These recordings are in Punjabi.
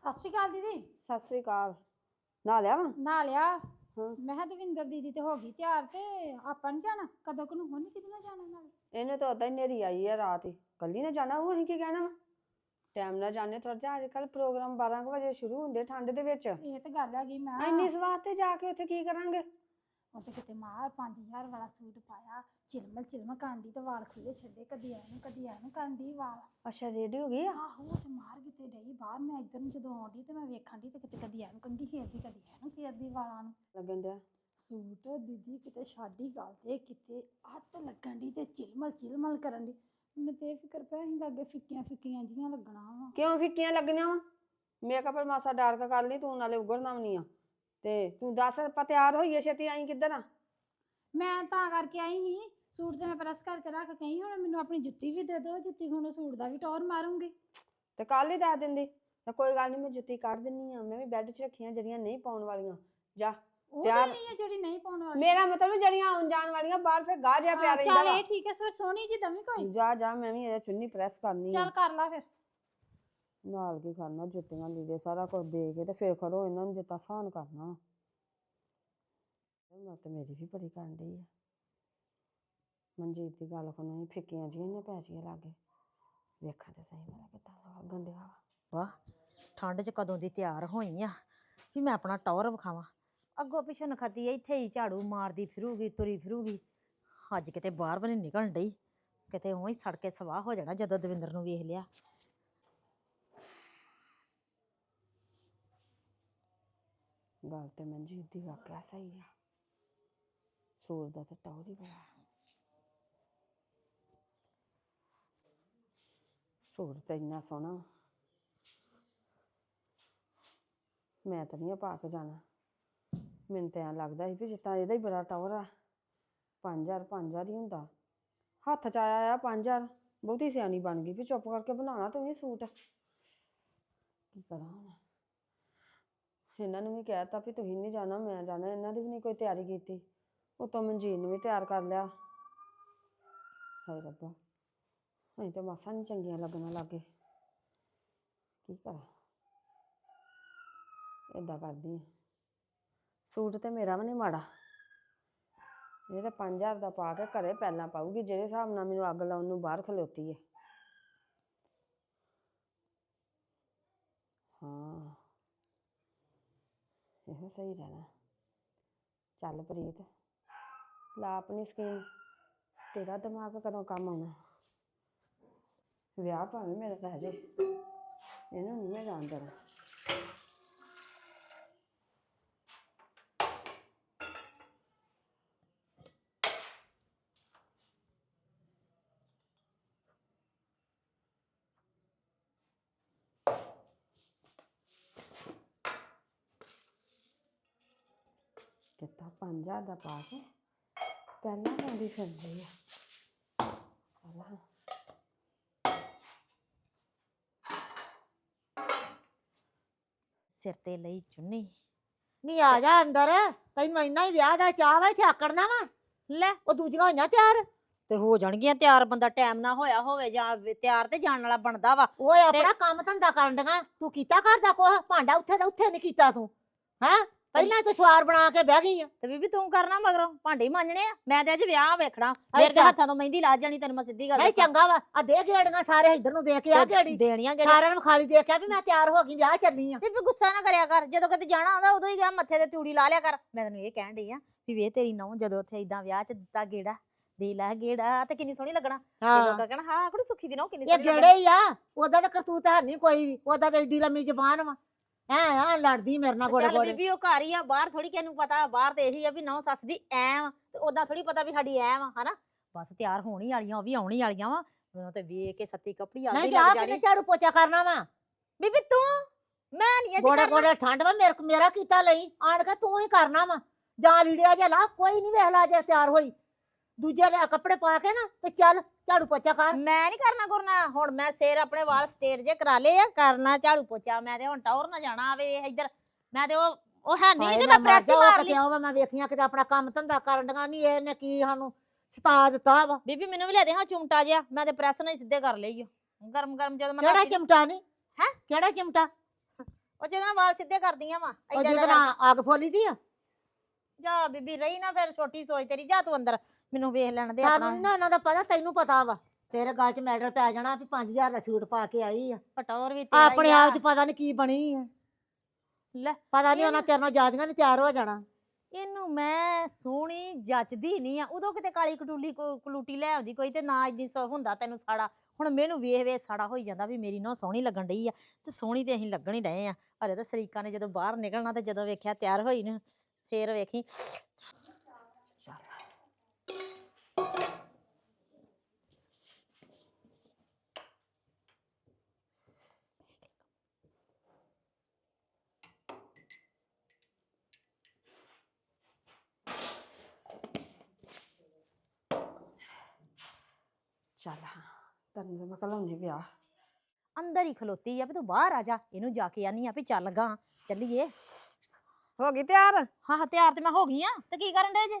ਸਤਿ ਸ਼੍ਰੀ ਅਕਾਲ ਦੀਦੀ। ਸਤਿ ਸ੍ਰੀ ਅਕਾਲ। ਨਾ ਲਿਆ ਵਾ ਨਾ ਲਿਆ। ਹਾਂ। ਮੈਂ ਕਿਹਾ ਦਵਿੰਦਰ ਦੀਦੀ ਤੇ ਹੋ ਗਈ ਤਿਆਰ ਤੇ ਆਪਾਂ ਨੀ ਜਾਣਾ? ਕਦੋਂ ਕੁ ਨੂੰ ਹੁਣ ਕਿਤੇ ਨਾ ਜਾਣਾ ਨਾਲੇ? ਇਹਨੇ ਤਾਂ ਉਦਾਂ ਹੀ ਨੇਰੀ ਆਈ ਆ ਰਾਤ ਹੀ। ਕੱਲੀ ਨੇ ਜਾਣਾ ਉਹ ਅਸੀਂ ਕੀ ਕਹਿਣਾ ਵਾ? ਟਾਈਮ ਨਾਲ ਜਾਣੇ ਤੁਰ ਜਾ ਅੱਜ ਕੱਲ ਪ੍ਰੋਗਰਾਮ 12 ਕੁ ਵਜੇ ਸ਼ੁਰੂ ਹੁੰਦੇ ਠੰਡ ਦੇ ਵਿੱਚ। ਇਹ ਤੇ ਗੱਲ ਹੈਗੀ ਮੈਂ ਇੰਨੀ ਸਵਾਦ ਤੇ ਜਾ ਕੇ ਉੱਥੇ ਕੀ ਕਰਾਂਗੇ? ਉਹ ਤੇ ਕਿਤੇ ਮਾਰ 5000 ਵਾਲਾ ਸੂਟ ਪਾਇਆ ਚਿਲਮਲ ਚਿਲਮ ਕਾਂਡੀ ਤੇ ਵਾਲ ਖੁੱਲੇ ਛੱਡੇ ਕਦੀ ਐ ਨੂੰ ਕਦੀ ਐ ਨੂੰ ਕਾਂਡੀ ਵਾਲ। ਅੱਛਾ ਰੈਡੀ ਹੋ ਗਈ ਆ? ਆਹੋ ਉਹ ਤੇ ਮਾਰ ਕਿਤੇ ਡਈ ਬਾਹਰ ਮੈਂ ਇੱਧਰ ਨੂੰ ਜਦੋਂ ਆਉਂਦੀ ਤੇ ਮੈਂ ਵੇਖਣ ਦੀ ਤੇ ਕਿਤੇ ਕਦੀ ਐ ਨੂੰ ਕੰਗੀ ਫੇਰਦੀ ਕਦੀ ਐ ਨੂੰ ਫੇਰਦੀ ਵਾਲਾਂ ਨੂੰ। ਲੱਗਣ ਡਿਆ? ਸੂਟ ਦੀਦੀ ਕਿਤੇ ਛਾਡੀ ਗੱਲ ਤੇ ਕਿਤੇ ਹੱਥ ਲੱਗਣ ਦੀ ਤੇ ਚਿਲਮਲ ਚਿਲਮਲ ਕਰਨ ਦੀ ਮੈਨੂੰ ਤੇ ਇਹ ਫਿਕਰ ਪਿਆ ਸੀ ਲੱਗੇ ਫਿੱਕੀਆਂ ਫਿੱਕੀਆਂ ਜੀਆਂ ਲੱਗਣਾ ਵਾ। ਕਿਉਂ ਫਿੱਕੀਆਂ ਲੱਗਣੀਆਂ ਵਾ? ਮੇਕਅਪ ਮਾਸਾ ਡਾਰਕ ਕਰ ਲਈ ਤੂੰ ਨਾਲੇ ਉਗੜਨਾ ਵੀ ਨਹੀਂ ਆ। ਤੇ ਤੂੰ ਦੱਸ ਆਪਾਂ ਤਿਆਰ ਹੋਈਏ ਛੇਤੀ ਆਈ ਕਿੱਧਰ ਆ? ਮੈਂ ਤਾਂ ਕਰਕੇ ਆਈ ਸੀ ਸੂਟ ਤੇ ਮੈਂ ਪ੍ਰੈਸ ਕਰਕੇ ਰੱਖ ਕੇ ਆਈ ਹੁਣ ਮੈਨੂੰ ਆਪਣੀ ਜੁੱਤੀ ਵੀ ਦੇ ਦਿਓ ਜੁੱਤੀ ਹੁਣ ਸੂਟ ਦਾ ਵੀ ਟੌਰ ਮਾਰੂੰਗੀ। ਤੇ ਕੱਲ ਹੀ ਦੱਸ ਦਿੰਦੀ ਤਾਂ ਕੋਈ ਗੱਲ ਨਹੀਂ ਮੈਂ ਜੁੱਤੀ ਕੱਢ ਦਿੰਨੀ ਆ ਮੈਂ ਵੀ ਬੈੱਡ 'ਚ ਰੱਖੀਆਂ ਜਿਹੜੀਆਂ ਨਹੀਂ ਪਾਉਣ ਵਾਲੀਆਂ ਜਾ ਉਹ ਤਿਆਰ- ਦੇਣੀ ਹੈ ਜਿਹੜੀ ਨਹੀਂ ਪਾਉਣ ਵਾਲੀ ਮੇਰਾ ਮਤਲਬ ਜਿਹੜੀਆਂ ਆਉਣ ਜਾਣ ਵਾਲੀਆਂ ਬਾਹਰ ਫਿਰ ਗਾਹ ਜਿਹਾ ਪਿਆ ਹਾਂ, ਰਹਿੰਦਾ ਚੱਲ ਵਾ। ਇਹ ਠੀਕ ਹੈ ਫਿਰ ਸੋਹਣੀ ਜੀ ਦਵੀਂ ਕੋਈ। ਜਾ ਜਾ ਮੈਂ ਵੀ ਇਹਦਾ ਚੁੰਨੀ ਪ੍ਰੈਸ ਕਰਨੀ ਆ। ਚੱਲ ਕਰ ਲਾ ਫਿਰ। ਨਾਲ ਕੀ ਕਰਨਾ, ਜੁੱਤੀਆਂ ਲੀੜੇ ਸਾਰਾ ਕੁਝ ਦੇ ਕੇ ਤੇ ਫੇਰ ਖੜੋ ਇਹਨਾਂ ਨੂੰ ਜਿੱਤਾ ਸਾਨ ਕਰਨਾ। ਮੈਂ ਤੇ ਮੇਰੀ ਵੀ ਬੜੀ ਕਰਨ ਡਈ ਆ। ਮਨਜੀਤ ਦੀ ਗੱਲ ਕੋਲ ਨਹੀਂ ਫਿੱਕੀਆਂ ਜਿਹੀਆਂ ਨੇ ਪੈਚੀਆਂ ਲਾਗੇ ਵੇਖਾਂ ਤੇ ਸਹੀ ਮੇਰਾ ਕਿੱਦਾਂ ਲੱਗਣ ਡਿਆ ਵਾ। ਵਾਹ, ਠੰਡ 'ਚ ਕਦੋਂ ਦੀ ਤਿਆਰ ਹੋਈ ਆ? ਵੀ ਮੈਂ ਆਪਣਾ ਟੌਰ ਵਿਖਾਵਾਂ। ਅੱਗੋਂ ਪਿੱਛੋਂ ਨਖੱਤੀ ਇੱਥੇ ਹੀ ਝਾੜੂ ਮਾਰਦੀ ਫਿਰੂਗੀ, ਤੁਰੀ ਫਿਰੂਗੀ। ਅੱਜ ਕਿਤੇ ਬਾਹਰ ਵੀ ਨੀ ਨਿਕਲਣ ਡਈ। ਕਿਤੇ ਉਵੇਂ ਹੀ ਸੜ ਕੇ ਸਵਾਹ ਹੋ ਜਾਣਾ ਜਦੋਂ ਦਵਿੰਦਰ ਨੂੰ ਵੇਖ ਲਿਆ। ਗੱਲ ਤੇ ਮਨਜੀਤ ਦੀ ਵਾਕਿਆ ਸਹੀ ਆ। ਸੂਰ ਦਾ ਤੇ ਟੌਰ ਹੀ ਬੜਾ। ਸੂਰ ਤੇ ਇੰਨਾ ਸੋਹਣਾ। ਵਾ। ਮੈਂ ਤਾਂ ਨਹੀਂ ਪਾ ਕੇ ਜਾਣਾ। ਮੈਨੂੰ ਤਾਂ ਐਂ ਲੱਗਦਾ ਸੀ ਵੀ ਜਿੱਦਾਂ ਇਹਦਾ ਹੀ ਬੜਾ ਟੌਰ ਆ। 5000 5000 ਹੀ ਹੁੰਦਾ। ਹੱਥ ਚ ਆਇਆ ਆ 5000 ਬਹੁਤੀ ਸਿਆਣੀ ਬਣ ਗਈ ਵੀ ਚੁੱਪ ਕਰਕੇ ਬਣਾਉਣਾ ਤੂੰ ਵੀ ਸੂਟ। ਕੀ ਕਰਾਂ ਹੁਣ? ਇਹਨਾਂ ਨੂੰ ਵੀ ਕਹਿ ਕਹਿਤਾ ਵੀ ਤੁਸੀਂ ਨਹੀਂ ਜਾਣਾ, ਮੈਂ ਜਾਣਾ, ਇਹਨਾਂ ਦੀ ਵੀ ਨਹੀਂ ਕੋਈ ਤਿਆਰੀ ਕੀਤੀ। ਉਤੋਂ ਮਨਜੀਤ ਨੂੰ ਵੀ ਤਿਆਰ ਕਰ ਲਿਆ। ਹਾਏ ਰੱਬਾ, ਅਸੀਂ ਤਾਂ ਮਾਸਾ ਨਹੀਂ ਚੰਗੀਆਂ ਲੱਗਣ ਲੱਗੇ। ਕੀ ਕਰਾਂ? ਏਦਾਂ ਕਰਦੀ ਹਾਂ। ਸੂਟ ਤੇ ਮੇਰਾ ਵੀ ਨਹੀਂ ਮਾੜਾ। ਇਹ ਤਾਂ 5000 ਦਾ ਪਾ ਕੇ ਘਰੇ ਪਹਿਲਾਂ ਪਾਊਗੀ, ਜਿਹੜੇ ਹਿਸਾਬ ਨਾਲ ਮੈਨੂੰ ਅੱਗ ਲਾਉਣ ਨੂੰ ਬਾਹਰ ਖਲੋਤੀ ਹੈ। ਇਹੋ ਸਹੀ ਰਹਿਣਾ। ਚੱਲ ਪ੍ਰੀਤ, ਲਾ ਆਪਣੀ ਸਕੀਮ। ਤੇਰਾ ਦਿਮਾਗ ਕਦੋਂ ਕੰਮ ਆਉਣਾ? ਵਿਆਹ ਭਾਵੇਂ ਮੇਰਾ ਰਹਿ ਜੇ ਇਹਨੂੰ ਨਹੀਂ ਮੈਂ ਜਾਣ ਦੇਣਾ ਕਿਤਾ 5000 ਦਾ ਪਾ ਕੇ। ਪਹਿਲਾਂ ਆਉਂਦੀ ਫਿਰਦੀ ਆ। ਪਹਿਲਾਂ। ਸਿਰ ਤੇ ਲਈ ਚੁੰਨੀ। ਨਹੀਂ ਆ ਜਾ ਅੰਦਰ। ਤੈਨੂੰ ਇੰਨਾ ਹੀ ਵਿਆਹ ਦਾ ਚਾਹ ਵਾ ਇੱਥੇ ਆਕੜਨਾ ਵਾ। ਲੈ। ਉਹ ਦੂਜੀਆਂ ਹੋਈਆਂ ਤਿਆਰ? ਤੇ ਹੋ ਜਾਣਗੀਆਂ ਤਿਆਰ ਬੰਦਾ ਟਾਈਮ ਨਾ ਹੋਇਆ ਹੋਵੇ ਜਾਂ ਵ- ਤਿਆਰ ਤੇ ਜਾਣ ਵਾਲਾ ਬਣਦਾ ਵਾ। ਓਏ ਆਪਣਾ ਕੰਮ ਧੰਦਾ ਕਰਨ ਡੀਆਂ। ਤੂੰ ਕੀਤਾ ਘਰ ਦਾ ਕੋਹ ਭਾਂਡਾ ਉੱਥੇ ਦਾ ਉੱਥੇ ਨਹੀਂ ਕੀਤਾ ਤੂੰ। ਹੈਂ? ਪਹਿਲਾਂ ਤੂੰ ਸਵਾਰ ਬਣਾ ਕੇ ਬਹਿ ਗਈ ਆ। ਤੇ ਬੀਬੀ ਤੂੰ ਕਰਨਾ ਮਗਰੋਂ ਭਾਂਡੇ ਹੀ ਮਾਂਜਣੇ ਆ। ਮੈਂ ਤੇ ਅੱਜ ਵਿਆਹ ਵੇਖਣਾ। ਮੇਰੇ ਅੱਛਾ। ਹੱਥਾਂ ਤੋਂ ਮਹਿੰਦੀ ਲਾ ਜਾਣੀ ਤੈਨੂੰ ਮੈਂ ਸਿੱਧੀ ਗੱਲ ਨਹੀਂ ਦੱਸਾਂ। ਚੰਗਾ ਵਾ। ਆ ਦੇ ਗੇੜੀਆਂ ਸਾਰੇ ਇੱਧਰ ਨੂੰ ਦੇ ਕੇ ਆ ਗੇੜੀ। ਦੇਣੀਆਂ ਗੇੜੀਆਂ ਸਾਰਿਆਂ ਨੂੰ ਖਾਲੀ ਦੇ ਕੇ ਆ ਵੀ ਮੈਂ ਤਿਆਰ ਹੋ ਗਈ ਵਿਆਹ ਚੱਲੀ ਆ। ਬੀਬੀ ਗੁੱਸਾ ਨਾ ਕਰਿਆ ਕਰ। ਜਦੋਂ ਕਦੇ ਜਾਣਾ ਹੁੰਦਾ ਉਦੋਂ ਹੀ ਗਿਆ ਮੱਥੇ ਤੇ ਤੂੜੀ ਲਾ ਲਿਆ ਕਰ। ਮੈਂ ਤੈਨੂੰ ਇਹ ਕਹਿਣ ਡਈ ਆ ਵੀ ਵੇ ਤੇਰੀ ਨੌ ਜਦੋਂ ਉੱਥੇ ਇਦਾਂ ਵਿਆਹ 'ਚ ਦਿੱਤਾ ਗੇੜਾ ਦੇ ਲੈ ਗੇੜਾ ਤੇ ਕਿੰਨੀ ਸੋਹਣੀ ਲੱਗਣਾ। ਤੇ ਹਾਂ। ਲੋਕਾਂ ਕਹਿਣਾ ਹਾਂ ਕੁੜੀ ਸੁੱਖੀ ਦੀ ਨੌ ਕਿੰਨੀ ਇਹ ਸੋਹਣੀ ਲੱਗਣਾ। ਗੇੜੇ ਹੀ ਆ। ਉਹਦਾ ਤਾਂ ਕਰਤੂਤ ਹੈ ਨਹੀਂ ਕੋਈ ਵੀ। ਉਹਦਾ ਤਾਂ ਏਡੀ ਲੰਮੀ ਜ਼ਬਾਨ ਵਾ। ਐ ਆ ਲੜਦੀ ਮੇਰੇ ਨਾਲ ਗੋੜੇ ਚੱਲ ਗੋੜੇ ਬੀਬੀ ਉਹ ਘਰ ਹੀ ਆ ਬਾਹਰ ਥੋੜੀ ਕਿਹਨੂੰ ਪਤਾ ਬਾਹਰ ਤੇ ਇਹੀ ਆ ਵੀ ਨੌ ਸੱਸ ਦੀ ਐ ਵਾ ਤੇ ਉਦਾਂ ਥੋੜੀ ਪਤਾ ਵੀ ਸਾਡੀ ਐ ਵਾ ਹਨਾ? ਬਸ ਤਿਆਰ ਹੋਣੀ ਵਾਲੀਆਂ ਉਹ ਵੀ ਆਉਣੀ ਵਾਲੀਆਂ ਵਾ। ਮੈਨੂੰ ਤੇ ਵੇਖ ਕੇ ਸੱਤੀ ਕਪੜੀ ਆ ਨਹੀਂ ਗਈ ਲੱਗ ਕਿਤੇ ਜਾਣੀ ਝਾੜੂ ਪੋਚਾ ਕਰਨਾ ਵਾ? ਬੀਬੀ ਤੂੰ? ਮੈਂ ਨਹੀਂ ਅੱਜ ਗੋੜੇ ਕਰਨਾ। ਗੋੜੇ ਠੰਡ ਵਾ ਮੇਰੇ ਮੇਰਾ ਕੀਤਾ ਲਈ। ਆਣ ਕੇ ਤੂੰ ਹੀ ਕਰਨਾ ਵਾ। ਜਾਂ ਲੀੜਿਆ ਜਾਂ ਲਾ ਕੋਈ ਨਹੀਂ ਵੇਖ ਲਾ ਜੇ ਤਿਆਰ ਹੋਈ। ਦੂਜੇ ਲੈ ਕੱਪੜੇ ਪਾ ਕੇ ਨਾ ਤੇ ਚੱਲ। ਝਾੜੂ ਪੋਚਾ ਕਰ ਮੈਂ ਨਹੀਂ ਕਰਨਾ ਕਰਨਾ ਹੁਣ ਮੈਂ ਸਿਰ ਆਪਣੇ ਵਾਲ ਸਟੇਟ ਜੇ ਕਰਾ ਲਏ ਆ ਕਰਨਾ ਝਾੜੂ ਪੋਚਾ ਮੈਂ ਤੇ ਹੁਣ ਟੌਰ ਨਾ ਜਾਣਾ ਆਵੇ ਇੱਧਰ। ਮੈਂ ਤੇ ਉਹ ਉਹ ਹੈ ਨਹੀਂ ਤੇ ਮੈਂ ਪ੍ਰੈਸ ਹੀ ਮਾਰ ਲਈ। ਕਿਉਂ ਮੈਂ ਵੇਖੀਆਂ ਕਿਤੇ ਆਪਣਾ ਕੰਮ ਧੰਦਾ ਕਰਨ ਡੀਆਂ ਨਹੀਂ ਇਹਨੇ ਕੀ ਸਾਨੂੰ ਸਤਾ ਦਿੱਤਾ ਵਾ। ਬੀਬੀ ਮੈਨੂੰ ਵੀ ਲੈ ਦੇ ਹਾਂ ਚੁੰਮਟਾ ਜਿਹਾ ਮੈਂ ਤੇ ਪ੍ਰੈਸ ਨਾਲ ਹੀ ਸਿੱਧੇ ਕਰ ਲਈ। ਗਰਮ ਗਰਮ ਜਦੋਂ ਮੈਂ ਕਿਹੜਾ ਚਿਮਟਾ ਨਹੀਂ ਹੈਂ? ਕਿਹੜਾ ਚਿਮਟਾ? ਉਹ ਜਿਹਦੇ ਨਾਲ ਵਾਲ ਸਿੱਧੇ ਕਰਦੀਆਂ ਵਾ ਉਹ ਜਿਹਦੇ ਨਾਲ ਅੱਗ ਫੋਲੀ ਦੀ ਆ? ਜਾ ਬੀਬੀ ਰਹੀ ਨਾ ਫਿਰ ਛੋਟੀ ਸੋਚ ਤੇਰੀ ਜਾ ਤੂੰ ਅੰਦਰ। ਮੈਨੂੰ ਵੇਖ ਲੈਣ ਦੇ ਆਪਣਾ। ਸਾਨੂੰ ਨੀ ਨਾ ਉਹਨਾਂ ਦਾ ਪਤਾ ਤੈਨੂੰ ਪਤਾ ਵਾ। ਤੇਰੇ ਗਲ 'ਚ ਮੈਡਲ ਪੈ ਜਾਣਾ ਵੀ 5000 ਦਾ ਸੂਟ ਪਾ ਕੇ ਆਈ ਆ। ਪਟੌਰ ਵੀ ਤੇਰਾ ਆਪਣੇ ਹੀ ਆ। ਆਪ 'ਚ ਪਤਾ ਨਹੀਂ ਕੀ ਬਣੀ ਆ। ਲੈ ਪਤਾ ਨਹੀਂ ਉਹਨਾਂ ਤੇਰੇ ਨਾਲ ਜਾਦੀਆਂ ਨੇ ਤਿਆਰ ਹੋ ਜਾਣਾ। ਇਹਨੂੰ ਮੈਂ ਸੋਹਣੀ ਜੱਚਦੀ ਨਹੀਂ ਆ। ਉਦੋਂ ਕਿਤੇ ਕਾਲੀ ਕਟੂਲੀ ਕੋ- ਕਲੂਟੀ ਲੈ ਆਉਂਦੀ ਕੋਈ ਤੇ ਨਾ ਇਦਾਂ ਸੋ ਹੁੰਦਾ ਤੈਨੂੰ ਸਾੜਾ। ਹੁਣ ਮੈਨੂੰ ਵੇਖ ਵੇਖ ਸਾੜਾ ਹੋਈ ਜਾਂਦਾ ਵੀ ਮੇਰੀ ਨਾ ਸੋਹਣੀ ਲੱਗਣ ਡਈ ਆ ਤੇ ਸੋਹਣੀ ਤੇ ਅਸੀਂ ਲੱਗਣ ਹੀ ਡਏ ਆ। ਅਰੇ ਤਾਂ ਸਰੀਕਾਂ ਨੇ ਜਦੋਂ ਬਾਹਰ ਨਿਕਲਣਾ ਤੇ ਜਦੋਂ ਵੇਖਿਆ ਤਿਆਰ ਹੋਈ ਨੂੰ ਫੇਰ ਵੇਖੀ। ਚੱਲ ਹਾਂ ਤੈਨੂੰ ਤਾਂ ਮੈਂ ਕਲਾਉਣੀ ਵਿਆਹ। ਅੰਦਰ ਹੀ ਖਲੋਤੀ ਆ ਵੀ ਤੂੰ ਬਾਹਰ ਆ ਜਾ ਇਹਨੂੰ ਜਾ ਕੇ ਆਨੀ ਆ ਵੀ ਚੱਲ ਗਾ ਚੱਲੀਏ। ਹੋ ਗਈ ਤਿਆਰ? ਹਾਂ ਹਾਂ ਤਿਆਰ ਤੇ ਮੈਂ ਹੋ ਗਈ ਆ ਤੇ ਕੀ ਕਰਨ ਡੇ ਜੇ?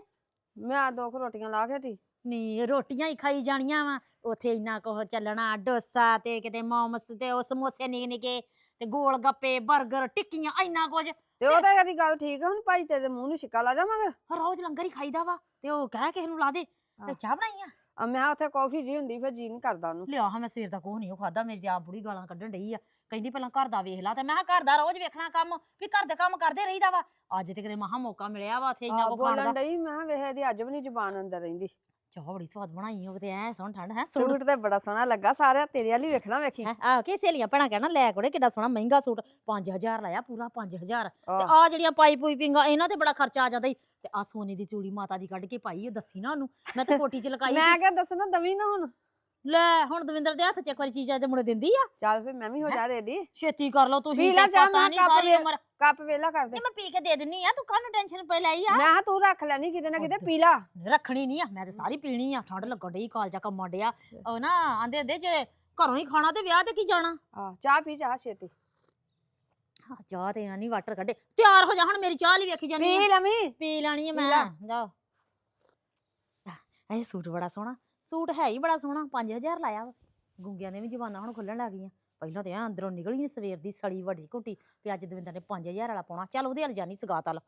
ਮੈਂ ਦੋ ਕੁ ਰੋਟੀਆਂ ਲਾ ਕੇ ਹਟੀ। ਨੀ ਰੋਟੀਆਂ ਹੀ ਖਾਈ ਜਾਣੀਆਂ ਵਾ ਉਥੇ ਇੰਨਾ ਕੁਝ ਚੱਲਣਾ ਡੋਸਾ ਤੇ ਕਿਤੇ ਮੋਮਸ ਤੇ ਉਹ ਸਮੋਸੇ ਨਿੱਕੇ ਨਿੱਕੇ ਤੇ ਗੋਲ ਗੱਪੇ 버ਗਰ ਟਿੱਕੀਆਂ ਇੰਨਾ ਕੁਝ ਤੇ ਉਹ ਤਾਂ ਤੇਰੀ ਗੱਲ ਠੀਕ ਆ ਹੁਣ ਭਾਈ ਤੇਰੇ ਮੂੰਹ ਨੂੰ ਛਿੱਕਾ ਲਾ ਜਾਵਾਂਗਾ। ਰੋਜ਼ ਲੰਗਰ ਹੀ ਖਾਈਦਾ ਵਾ ਤੇ ਉਹ ਕਹਿ ਕਿਸੇ ਨੂੰ ਲਾ ਦੇ ਤੇ। ਚਾਹ ਬਣਾਈ ਆ ਆ? ਮੈਂ ਉੱਥੇ ਕਾਫੀ ਜੀ ਹੁੰਦੀ ਫਿਰ ਜੀ ਨਹੀਂ ਕਰਦਾ ਉਹਨੂੰ। ਲਿਆ ਹਾਂ ਮੈਂ ਸਵੇਰ ਦਾ ਕੋਹ ਨਹੀਂ ਉਹ ਖਾਦਾ ਮੇਰੀ ਤੇ ਆਪ ਬੁੜੀ ਗਾਲਾਂ ਕੱਢਣ ਡਈ ਆ। ਕਹਿੰਦੀ ਪਹਿਲਾਂ ਘਰ ਦਾ ਵੇਖ ਲਾ ਤੇ ਮੈਂ ਕਿਹਾ ਘਰ ਦਾ ਰੋਜ਼ ਵੇਖਣਾ ਕੰਮ ਵੀ ਘਰ ਦੇ ਕੰਮ ਕਰਦੇ ਰਹੀਦਾ ਵਾ। ਅੱਜ ਤੇ ਕਿਤੇ ਮਹਾ ਮੌਕਾ ਮਿਲਿਆ ਵਾ ਉੱਥੇ ਇੰਨਾ ਕੋ ਖਾਣ ਦਾ। ਬੋਲਣ ਡਈ ਮੈਂ ਕਿਹਾ ਵੇਖ ਇਹਦੀ ਅੱਜ ਵੀ ਨਹੀਂ ਜ਼ਬਾਨ ਅੰਦਰ ਰਹਿੰਦੀ। ਚਾਹ ਬੜੀ ਸਵਾਦ ਬਣਾਈ ਉਹ ਤੇ ਐ ਸੋਹਣ ਠੰਡ ਹੈ? ਸੂਟ ਤੇ ਬੜਾ ਸੋਹਣਾ ਲੱਗਾ ਸਾਰਿਆਂ ਤੇਰੇ ਵਾਲੀ ਵੇਖਣਾ ਵੇਖੀ। ਹੈ? ਆ ਕੇ ਸਹੇਲੀਆਂ ਭੈਣਾਂ ਕਹਿਣਾ ਲੈ ਕੋੜੇ ਕਿੱਡਾ ਸੋਹਣਾ ਮਹਿੰਗਾ ਸੂਟ 5000 ਲਾਇਆ ਪੂਰਾ 5000 ਤੇ ਆਹ। ਆ ਜਿਹੜੀਆਂ ਪਾਈ ਪੂਈ ਪਿੰਗਾ ਇਹਨਾਂ ਤੇ ਬੜਾ ਖਰਚਾ ਆ ਜਾਂਦਾ ਈ। ਤੇ ਆ ਸੋਨੇ ਦੀ ਚੂੜੀ ਮਾਤਾ ਦੀ ਕੱਢ ਕੇ ਪਾਈ ਉਹ ਦੱਸੀ ਨਾ ਉਹਨੂੰ। ਮੈਂ ਤੇ ਕੋਟੀ 'ਚ ਲਗਾਈ ਮੈਂ ਕਿਹਾ ਦੱਸਣਾ ਦਵੀ ਨਾ ਹੁਣ। ਲੈ ਹੁਣ ਦਵਿੰਦਰ ਦੇ ਹੱਥ 'ਚ ਇੱਕ ਵਾਰੀ ਚੀਜ਼ ਆ ਤੇ ਮੁੜ ਦਿੰਦੀ ਆ। ਚੱਲ ਫਿਰ ਮੈਂ ਵੀ ਹੋ ਜਾ ਰੈਡੀ। ਛੇਤੀ ਕਰ ਲਓ ਤੁਸੀਂ ਲੈ ਤੇ ਚਾਹ, ਪਤਾ ਮੈਂ ਕੱਪ ਸਾਰੀ ਉਮਰ। ਕੱਪ ਵੇਲਾ ਕਰ ਦੇ। ਨਹੀਂ ਮੈਂ ਪੀ ਕੇ ਦੇ ਦਿੰਨੀ ਆ ਤੂੰ ਕਾਹਨੂੰ ਟੈਨਸ਼ਨ ਪੈ ਲਈ ਆ। ਮੈਂ ਕਿਹਾ ਤੂੰ ਰੱਖ ਲੈਣੀ ਕਿਤੇ ਨਾ ਕਿਤੇ। ਪੀ ਲਾ। ਰੱਖਣੀ ਨਹੀਂ ਆ ਮੈਂ ਤੇ ਸਾਰੀ ਪੀਣੀ ਆ ਠੰਡ ਲੱਗਣ ਡਈ ਕਾਲਜਾ ਕੰਮਾਂ ਡਿਆ। ਉਹ ਨਾ ਆਂਦੇ ਆਂਦੇ ਜੇ ਘਰੋਂ ਹੀ ਖਾਣਾ ਤੇ ਵਿਆਹ ਤੇ ਕੀ ਜਾਣਾ? ਆ ਚਾਹ ਪੀ ਚਾਹ ਛੇਤੀ। ਹਾਂ, ਚਾਹ ਤੇ ਨਹੀਂ ਵਾਟਰ ਕੱਢੇ। ਤਿਆਰ ਹੋ ਜਾ ਹੁਣ ਮੇਰੀ ਚਾਹ ਲਈ ਵੇਖੀ ਜਾਨੀ ਪੀ ਆ। ਲਵੀਂ। ਪੀ ਲੈਣੀ ਆ ਪੀ ਮੈਂ। ਜਾ ਇਹ ਸੂਟ ਬੜਾ ਸੋਹਣਾ। ਸੂਟ ਹੈ ਹੀ ਬੜਾ ਸੋਹਣਾ 5000 ਲਾਇਆ ਵਾ। ਗੁੰਗਿਆਂ ਦੇ ਵੀ ਜ਼ਬਾਨਾਂ ਹੁਣ ਖੁੱਲਣ ਲੱਗ ਗਈਆਂ। ਪਹਿਲਾਂ ਤੇ ਐਂ ਅੰਦਰੋਂ ਨਿਕਲ ਗਈ ਸਵੇਰ ਦੀ ਸੜੀ ਵੱਡੀ ਘੁੱਟੀ ਵੀ ਅੱਜ ਦਵਿੰਦਰ ਨੇ 5000 ਵਾਲਾ ਪਾਉਣਾ। ਚੱਲ ਉਹਦੇ ਹਲ ਜਾਨੀ ਸਗਾਤ ਵਾਲਾ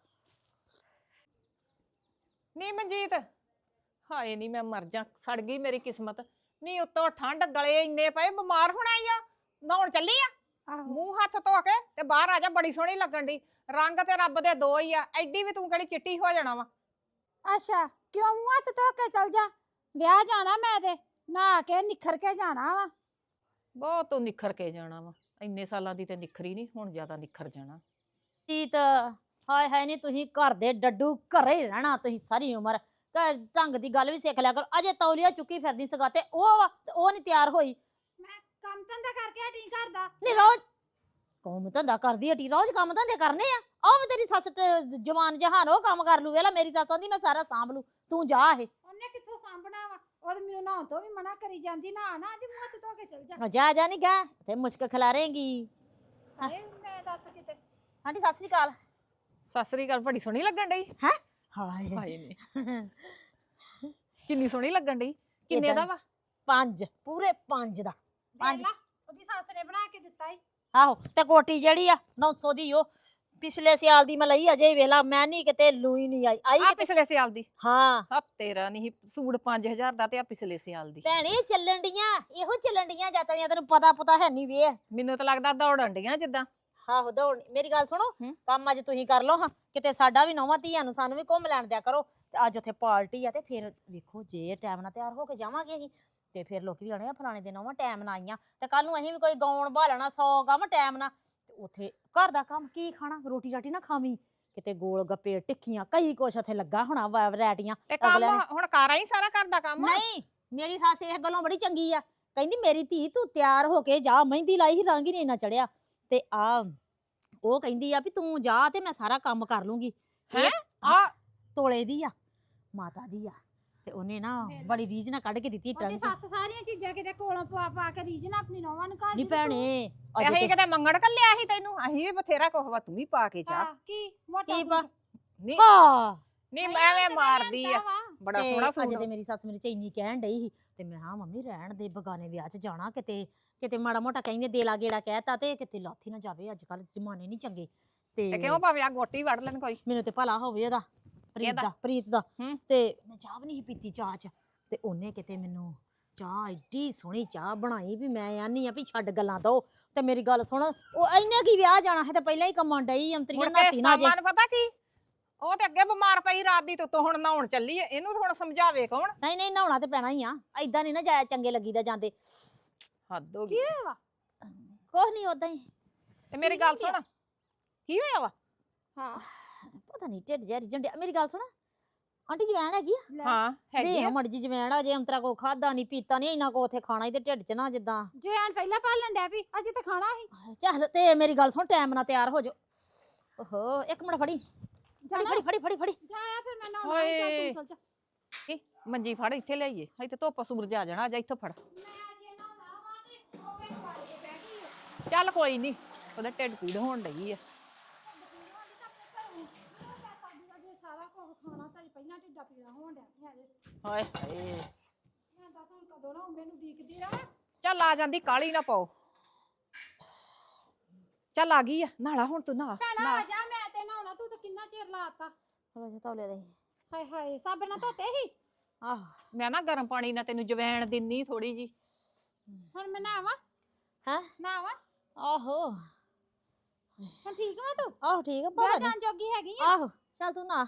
ਨੀ ਮਨਜੀਤ ਹਾਏ ਨਹੀਂ ਮੈਂ ਮਰ ਜਾ ਸੜ ਗਈ ਮੇਰੀ ਕਿਸਮਤ। ਨਹੀਂ ਉੱਤੋਂ ਠੰਡ ਗਲੇ ਇੰਨੇ ਪਏ ਬਿਮਾਰ ਹੋਣਾ ਹੀ ਆ। ਨਹਾਉਣ ਚੱਲੀ ਆ। ਮੂੰਹ ਹੱਥ ਧੋ ਕੇ ਤੇ ਬਾਹਰ ਆ ਜਾ ਬੜੀ ਸੋਹਣੀ ਲੱਗਣ ਦੀ ਰੰਗ ਤੇ ਰੱਬ ਦੇ ਦੋ ਹੀ ਆ। ਐਡੀ ਵੀ ਤੂੰ ਕਿਹੜੀ ਚਿੱਟੀ ਹੋ ਜਾਣਾ ਵਾ। ਅੱਛਾ ਕਿਉਂ ਮੂੰਹ ਹੱਥ ਧੋ ਕੇ ਚਲ ਜਾ? ਵਿਆਹ ਜਾਣਾ ਮੈਂ ਤੇ ਨਹਾ ਕੇ ਨਿਖਰ ਕੇ ਜਾਣਾ ਵਾ। ਬਹੁਤ ਤੂੰ ਨਿਖਰ ਕੇ ਜਾਣਾ ਵਾ। ਇੰਨੇ ਸਾਲਾਂ ਦੀ ਤੇ ਨਿਖਰੀ ਨਹੀਂ ਹੁਣ ਜ਼ਿਆਦਾ ਨਿਖਰ ਜਾਣਾ। ਤੀਤ ਹਾਏ ਹਾਏ ਨਹੀਂ ਤੁਸੀਂ ਘਰ ਦੇ ਡੱਡੂ ਘਰੇ ਹੀ ਰਹਿਣਾ ਤੁਸੀਂ ਸਾਰੀ ਉਮਰ। ਘਰ ਢੰਗ ਦੀ ਗੱਲ ਵੀ ਸਿੱਖ ਲਿਆ ਕਰੋ। ਅਜੇ ਤੌਲੀਆ ਚੁੱਕੀ ਫਿਰਦੀ ਸਗਾਤੇ ਉਹ ਵਾ ਤੇ ਉਹ ਨਹੀਂ ਤਿਆਰ ਹੋਈ। ਮੈਂ ਕੰਮ ਧੰਦਾ ਕਰਕੇ ਹਟੀ ਕਰਦਾ ਨਹੀਂ ਰੋਜ਼ ਕੰਮ ਧੰਦਾ ਕਰਦੀ ਹਟੀ ਰੋਜ਼ ਕੰਮ ਧੰਦੇ ਕਰਨੇ ਆ। ਆਹ ਵੀ ਤੇਰੀ ਸੱਸ ਟ- ਜਵਾਨ ਜਹਾਨ ਉਹ ਕੰਮ ਕਰ ਲੂ। ਵੇਲਾ ਮੇਰੀ ਸੱਸ ਆਂਦੀ ਮੈਂ ਸਾਰਾ ਸਾਂਭ ਲੂ। ਤੂੰ ਜਾ ਇਹ। ਉਹਨੇ ਕਿੱਥੋਂ ਸਾਂਭਣਾ ਵਾ ਉਹ ਤੇ ਮੈਨੂੰ ਨਹਾਉਣ ਤੋਂ ਵੀ ਮਨਾ ਕਰੀ ਜਾਂਦੀ ਨਾ ਨਾ ਜੀ ਮੂੰਹ ਹੱਥ ਧੋ ਕੇ ਚਲ ਜਾ। ਆ ਜਾ ਜਾ ਨਹੀਂ ਗਾ ਤੇ ਮੁਸ਼ਕ ਖਿਲਾਰੇਂਗੀ। ਹਾਏ ਮੈਂ ਦੱਸ ਕਿਤੇ ਆਂਟੀ ਸਤਿ ਸ੍ਰੀ ਅਕਾਲ। ਸਤਿ ਸ੍ਰੀ ਅਕਾਲ ਬੜੀ ਸੋਹਣੀ ਲੱਗਣ ਡਈ। ਹਾਏ। ਹਾਏ ਨੀ। ਕਿੰਨੀ ਸੋਹਣੀ ਲੱਗਣ ਡਈ। ਕਿੰਨੇ ਦਾ ਵਾ? ਪੰਜ ਪੂਰੇ ਪੰਜ ਦਾ। ਲਾ ਉਹਦੀ ਸੱਸ ਨੇ ਬਣਾ ਕੇ ਦਿੱਤਾ ਈ। ਆਹੋ ਤੇ ਕੋਟੀ ਜਿਹੜੀ ਆ 900 ਦੀ ਉਹ ਪਿਛਲੇ ਸਿਆਲ ਦੀ ਮੈਂ ਲਈ ਅਜੇ ਵੇਲਾ ਮੈਂ ਨਹੀਂ ਕਿਤੇ ਲੂਈ ਨਹੀਂ ਆਈ ਆਈ ਆ ਕਿਤੇ? ਪਿਛਲੇ ਸਿਆਲ ਦੀ? ਹਾਂ। ਆ ਤੇਰਾ ਨਹੀਂ ਸੂਟ 5000 ਦਾ ਤੇ ਆ ਪਿਛਲੇ ਸਿਆਲ ਦੀ। ਭੈਣੇ ਚੱਲਣ ਡੀਆਂ ਇਹੋ ਚੱਲਣ ਡੀਆਂ ਜਾਤਲੀਆਂ ਤੈਨੂੰ ਪਤਾ ਪਤਾ ਹੈ ਨਹੀਂ ਵੇ। ਮੈਨੂੰ ਤਾਂ ਲੱਗਦਾ ਦੌੜਨ ਡੀਆਂ ਜਿੱਦਾਂ। ਆਹੋ ਦੌੜ ਮੇਰੀ ਗੱਲ ਸੁਣੋ ਹੂੰ। ਕੰਮ ਅੱਜ ਤੁਸੀਂ ਕਰ ਲਓ ਹਾਂ। ਕਿਤੇ ਸਾਡਾ ਵੀ ਨੌਵਾਂ ਧੀਆਂ ਨੂੰ ਸਾਨੂੰ ਵੀ ਘੁੰਮ ਲੈਣ ਦਿਆ ਕਰੋ। ਤੇ ਅੱਜ ਉੱਥੇ ਪਾਰਟੀ ਆ ਤੇ ਫਿਰ ਵੇਖੋ ਜੇ ਟਾਈਮ ਨਾਲ ਤਿਆਰ ਹੋ ਕੇ ਜਾਵਾਂਗੇ ਅਸੀਂ ਤੇ ਫਿਰ ਲੋਕੀ ਵੀ ਆਣੇ ਆ ਫਲਾਣੇ ਦੇ ਨੌਵਾਂ ਟਾਈਮ ਨਾਲ ਆਈਆਂ। ਤੇ ਕੱਲ ਨੂੰ ਅਸੀਂ ਵੀ ਕੋਈ ਗਾਉਣ ਭਾਲਣਾ 100 ਕੰਮ ਟਾਈਮ ਨਾਲ। ਤੇ ਉੱਥੇ ਘਰ ਦਾ ਕੰਮ ਕੀ ਖਾਣਾ? ਰੋਟੀ ਰਾਟੀ ਨਾ ਖਾਵੀਂ। ਕਿਤੇ ਗੋਲ ਗੱਪੇ ਟਿੱਕੀਆਂ ਕਈ ਕੁਛ ਉੱਥੇ ਲੱਗਾ ਹੋਣਾ ਵਾ ਵੈਰਾਈਟੀਆਂ ਤੇ ਕੰਮ ਅਗਲਿਆਂ ਨੇ- ਹੁਣ ਕਾਰਾਂ ਹੀ ਸਾਰਾ ਕਰਦਾ ਕੰਮ? ਨਹੀਂ ਮੇਰੀ ਸੱਸ ਇਹ ਗੱਲੋਂ ਬੜੀ ਚੰਗੀ ਆ। ਕਹਿੰਦੀ ਮੇਰੀ ਧੀ ਤੂੰ ਤਿਆਰ ਹੋ ਕੇ ਜਾ ਮਹਿੰਦੀ ਲਾਈ ਹੀ ਰੰਗ ਹੀ ਨਹੀਂ ਇੰਨਾ ਚੜਿਆ। ਤੇ ਆ ਉਹ ਕਹਿੰਦੀ ਆ ਵੀ ਤੂੰ ਜਾ ਤੇ ਮੈਂ ਸਾਰਾ ਕੰਮ ਕਰ ਲੂੰਗੀ। ਇਹ ਹੈਂ? ਆ ਤੋਲੇ ਦੀ ਆ ਮਾਤਾ ਦੀ ਆ। ਤੇ ਉਹਨੇ ਨਾ। ਬੜੀ ਰੀਝ ਨਾਲ ਕੱਢ ਕੇ ਦਿੱਤੀ ਉਹਦੀ ਟੰਗ ਸੱਸ ਸਾਰੀਆਂ ਚੀਜ਼ਾਂ ਕਿਤੇ ਕੋਲੋਂ ਪਵਾ ਪਾ ਕੇ ਰੀਜਨ ਆਪਣੀ ਨੌਵਾਂ ਨੂੰ ਘਰ ਨਹੀਂ ਭੈਣੇ ਅੱਜ ਅਸੀਂ ਤੇ ਕਿਤੇ ਮੰਗਣ ਕੱਲਿਆ ਸੀ ਤੈਨੂੰ? ਅਸੀਂ ਵੀ ਬਥੇਰਾ ਕੁਛ ਵਾ ਤੂੰ ਵੀ ਪਾ ਕੇ ਜਾ। ਕੀ? ਮੋਟਾ ਕੀ ਸੂਟ। ਪਾ- ਨਹੀਂ ਹਾਂ ਨਹੀਂ ਐਵੇਂ ਮਾਰਦੀ ਆ। ਬੜਾ ਤੇ ਸੋਹਣਾ ਅੱਜ ਸੂਟ ਤੇ ਮੇਰੀ ਸੱਸ ਮੇਰੀ ਚੈਨੀ ਕਹਿਣ ਡਈ ਸੀ ਤੇ ਮੈਂ ਹਾਂ ਮੰਮੀ ਰਹਿਣ ਦੇ ਬਗਾਨੇ ਵਿਆਹ 'ਚ ਜਾਣਾ ਕਿਤੇ। ਕਿਤੇ ਮਾੜਾ ਮੋਟਾ ਕਹਿੰਦੇ ਦੇਲਾ ਗੇੜਾ ਕਹਿਤਾ ਤੇ ਕਿਤੇ ਲਾਥੀ ਨਾ ਜਾਵੇ। ਅੱਜ ਕੱਲ ਜ਼ਮਾਨੇ ਨਹੀਂ ਚੰਗੇ। ਤੇ ਤੇ ਕਿਉਂ ਭਾਵੇਂ ਆ ਗੋਟੀ ਵੜ ਲੈਣ ਕੋਈ? ਮੈਨੂੰ ਤੇ ਭਲਾ ਹੋਵੇ ਉਹਦਾ। ਪ੍ਰੀਤ ਇਹਦਾ? ਦਾ ਪ੍ਰੀਤ ਦਾ। ਹੂੰ। ਤੇ ਮੈਂ ਚਾਹ ਵੀ ਨਹੀਂ ਸੀ ਪੀਤੀ ਚਾਹ ਚ। ਤੇ ਉਹਨੇ ਕਿਤੇ ਮੈਨੂੰ ਚਾਹ ਐਡੀ ਸੋਹਣੀ ਚਾਹ ਬਣਾਈ ਵੀ ਮੈਂ ਆਨੀ ਆ ਵੀ ਛੱਡ ਗੱਲਾਂ ਦੋ ਤੇ ਮੇਰੀ ਗੱਲ ਸੁਣ ਉਹ ਇੰਨੇ ਕੀ ਵਿਆਹ ਜਾਣਾ ਹੈ ਤੇ ਪਹਿਲਾਂ ਹੀ ਕੰਮਾਂ ਡਈ ਅੰਤਰੀਆਂ ਮੁੜ ਕੇ ਨਾਤੀ ਨਾ ਜੇ। ਸਾਮਾਨ ਪਤਾ ਕੀ? ਉਹ ਤੇ ਅੱਗੇ ਬਿਮਾਰ ਪਈ ਰਾਤ ਦੀ ਤੂੰ ਹੁਣ ਨਹਾਉਣ ਚੱਲੀ ਐ ਇਹਨੂੰ ਹੁਣ ਸਮਝਾਵੇ ਕੌਣ? ਨਹੀਂ ਨਹੀਂ ਨਹਾਉਣਾ ਤੇ ਪੈਣਾ ਹੀ ਆ। ਐਦਾਂ ਨਹੀਂ ਨਾ ਜਾਇਆ ਚੰਗੇ ਲੱਗੀਦਾ ਜਾਂਦੇ। ਹੱਦ ਹੋ ਗਈ। ਕੁਛ ਨਹੀਂ ਉਦਾਂ ਹੀ। ਤੇ ਮੇਰੀ ਗੱਲ ਸੁਣ। ਕੀ ਹੋਇਆ ਵਾ? ਹਾਂ। ਪਤਾ ਨਹੀਂ ਢਿੱਡ ਜਿਹਾ ਰਿਜਣ ਡਿਆ। ਮੇਰੀ ਗੱਲ ਸੁਣ ਆਂਟੀ ਜਵੈਣ ਹੈਗੀ ਆ? ਹਾਂ ਹੈਗੀ ਦੇ ਆ। ਮੜ ਜੀ ਜਵੈਣ ਆ ਜੇ ਅੰਤਰਾ ਕੋ ਖਾਦਾ ਨਹੀਂ ਪੀਤਾ ਨਹੀਂ ਇੰਨਾ ਕੋ ਉਥੇ ਖਾਣਾ ਹੀ ਤੇ ਢਿੱਡ ਚ ਨਾ ਜਿੱਦਾਂ। ਜੈਨ ਪਹਿਲਾਂ ਪਾਲਣ ਡੈ ਪਈ ਅੱਜ ਤੇ ਖਾਣਾ ਸੀ। ਚੱਲ ਤੇ ਮੇਰੀ ਗੱਲ ਸੁਣ ਟਾਈਮ ਨਾਲ ਤਿਆਰ ਹੋ ਜਾ ਓਹੋ ਇੱਕ ਮਿੰਟ ਫੜੀ। ਫੜੀ ਜਾਣਾ? ਫੜੀ ਫੜੀ ਫੜੀ ਫੜੀ। ਜਾਇਆ ਫਿਰ ਮੈਂ ਨਹਾਉਣਾ ਸੀ, ਚੱਲ। ਤੂੰ ਜਾ। ਕੀ? ਮੰਜੀ ਫੜ ਇੱਥੇ ਲਿਆਈਏ ਇੱਥੇ ਧੁੱਪ ਸੂਰਜ ਆ ਜਾਣਾ ਜਾ ਇੱਥੋਂ ਫੜ। ਵਾ ਤੇ ਚੱਲ ਕੋਈ ਨਹੀਂ ਉਹਦਾ ਢਿੱਡ ਪੀੜ ਹੋਣ ਡਈ ਆ ਜੇ ਸਾਰਾ ਕੁਝ ਖਾਣਾ ਤਾਂ ਪਹਿਲਾਂ ਢਿੱਡਾ ਪੀੜਾ ਹੋਣ ਡਿਆ ਸੀ ਅਜੇ ਹਾਏ ਹਾਏ। ਮੈਂ ਦੱਸ ਹੁਣ ਕਦੋਂ ਨਾ ਮੈਨੂੰ ਡੀਕਦੀ ਰਹਾਂ। ਚੱਲ ਆ ਜਾਂਦੀ ਕਾਲੀ ਨਾ ਪਾਓ। ਚੱਲ ਆ ਗਈ ਆ ਨਾਲਾ ਹੁਣ ਤੂੰ ਨਾ ਭੈਣਾ ਆ ਜਾ ਮੈਂ ਤੇ ਨਹਾਉਣਾ ਤੂੰ ਤਾਂ ਕਿੰਨਾ ਚਿਰ ਲਾਤਾ ਚਲੋ ਜੀ ਤੌਲੇ ਦੇ। ਹਾਏ ਹਾਏ ਸਭ ਨਾ ਧੋਤੇ ਹੀ ਆਹ। ਮੈਂ ਨਾ ਗਰਮ ਪਾਣੀ ਨਾਲ ਤੈਨੂੰ ਜਵੈਣ ਦਿੰਨੀ ਥੋੜੀ ਜੀ ਹੁਣ ਮੈਂ ਨਹਾਵਾਂ? ਹੈ? ਨਹਾਵਾਂ? ਆਹੋ। ਹੁਣ ਠੀਕ ਵਾ ਤੂੰ? ਆਹੋ ਠੀਕ ਆ ਪਤਾ ਜਾਣ ਜੋਗੀ ਹੈਗੀ ਆ। ਆਹੋ ਚੱਲ ਤੂੰ ਨਾ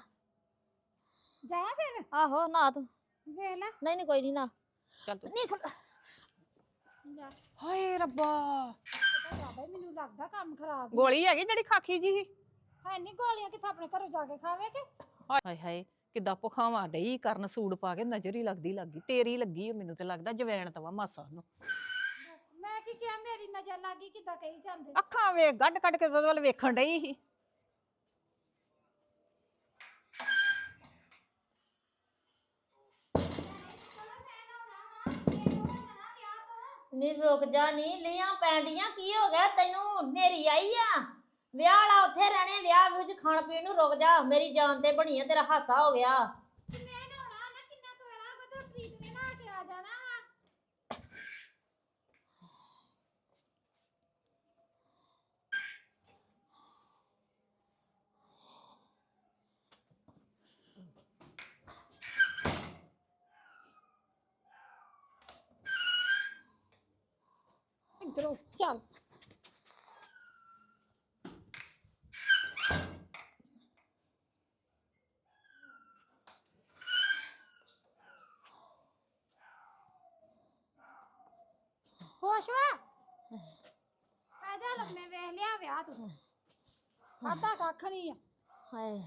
ਜਾਵਾਂ ਫਿਰ? ਆਹੋ ਨਾ ਤੂੰ। ਵੇਖ ਲੈ। ਨਹੀਂ ਨਹੀਂ ਕੋਈ ਨਹੀਂ ਨਾ। ਚੱਲ ਤੂੰ। ਨਹੀਂ ਖੜ- ਜਾ। ਹਾਏ ਰੱਬਾ। ਪਤਾ ਜ਼ਿਆਦਾ ਹੀ ਮੈਨੂੰ ਲੱਗਦਾ ਕੰਮ ਖਰਾਬ ਹੀ। ਗੋਲੀ ਹੈਗੀ ਜਿਹੜੀ ਖਾਖੀ ਜੀ ਸੀ ਹੈ ਨਹੀਂ ਗੋਲੀਆਂ ਕਿੱਥੇ ਆਪਣੇ ਘਰੋਂ ਜਾ ਕੇ ਖਾਵੇ ਕਿ? ਹਾਏ ਹਾਏ ਕਿੱਦਾਂ ਭੁਖਾਵਾਂ ਡਈ ਕਰਨ ਸੂੜ ਪਾ ਕੇ ਨਜ਼ਰ ਹੀ ਲੱਗਦੀ ਲੱਗੀ। ਤੇਰੀ ਲੱਗੀ ਮੈਨੂੰ ਤੇ ਲੱਗਦਾ ਜਵੈਣ ਤਵਾ ਮਾਸਾ ਨੂੰ ਬਸ ਮੈਂ ਕੀ ਕਿਹਾ ਮੇਰੀ ਨਜ਼ਰ ਲੱਗੀ ਕਿੱਦਾਂ ਕਹੀ ਜਾਂਦੇ? ਅੱਖਾਂ ਵੇ ਗੱਡ ਕੱਢ ਕੇ ਉਹਦੇ ਵੱਲ ਵੇਖਣ ਡਈ ਸੀ। ਨੀ ਰੁਕ ਜਾ ਨੀ ਲੀਆਂ ਪੈਂਡੀਆਂ, ਕੀ ਹੋ ਗਿਆ ਤੈਨੂੰ? ਨੇਰੀ ਆਈ ਆ? ਵਿਆਹ ਵਾਲਾ ਉੱਥੇ ਰਹਿਣੇ ਵਿਆਹ ਵਿੱਚ ਖਾਣ ਪੀਣ ਨੂੰ ਰੁਕ ਜਾ। ਮੇਰੀ ਜਾਨ ਤੇ ਬਣੀ ਆ, ਤੇਰਾ ਹਾਸਾ ਹੋ ਗਿਆ ਮੈਂ ਨਹਾਉਣਾ ਨਾ ਕਿੰਨਾ ਕੁ ਵੇਲਾ ਬਦਲ ਪ੍ਰੀਤ ਨੇ ਨਹਾ ਕੇ ਆ ਜਾਣਾ ਵਾ ਇੱਧਰੋਂ ਚੱਲ ਹੋਸ਼ ਵਾ ਆ ਜਾ ਲੰਮੇ ਵੇਖ ਲਿਆ ਵਿਆਹ ਤੂੰ ਖਾਦਾ ਕੱਖ ਨਹੀਂ ਆ ਹਾਏ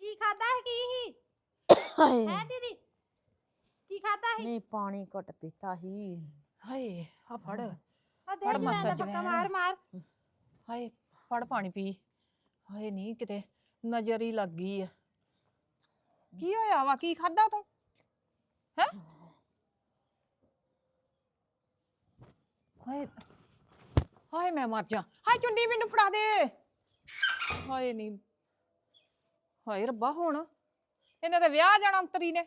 ਕੀ ਖਾਦਾ ਹੈ ਕੀ ਹੀ ਹਾਏ ਹੈ ਦੀਦੀ ਕੀ ਖਾਦਾ ਹੈ ਨਹੀਂ ਪਾਣੀ ਘਟ ਪੀਤਾ ਸੀ ਹਾਏ ਆ ਫੜ। ਆ ਦੇ ਫੜ ਮਾਸਾ ਦਾ ਪੱਕਾ ਜਵੈਣ। ਮਾਰ ਮਾਰ। ਹਾਏ ਫੜ ਪਾਣੀ ਪੀ। ਹਾਏ ਨਹੀਂ ਕਿਤੇ ਨਜ਼ਰ ਹੀ ਲੱਗ ਗਈ ਆ। ਕੀ ਹੋਇਆ ਵਾ? ਕੀ ਖਾਦਾ ਤੂੰ? ਹੈ? ਹਾਏ। ਹਾਏ ਮੈਂ ਮਰ ਜਾ। ਹਾਏ ਚੁੰਡੀ ਮੈਨੂੰ ਫੜਾ ਦੇ। ਹਾਏ ਨਹੀਂ ਹਾਏ ਰੱਬਾ ਹੁਣ। ਇਹਨਾਂ ਦੇ ਵਿਆਹ ਜਾਣਾ ਅੰਤਰੀ ਨੇ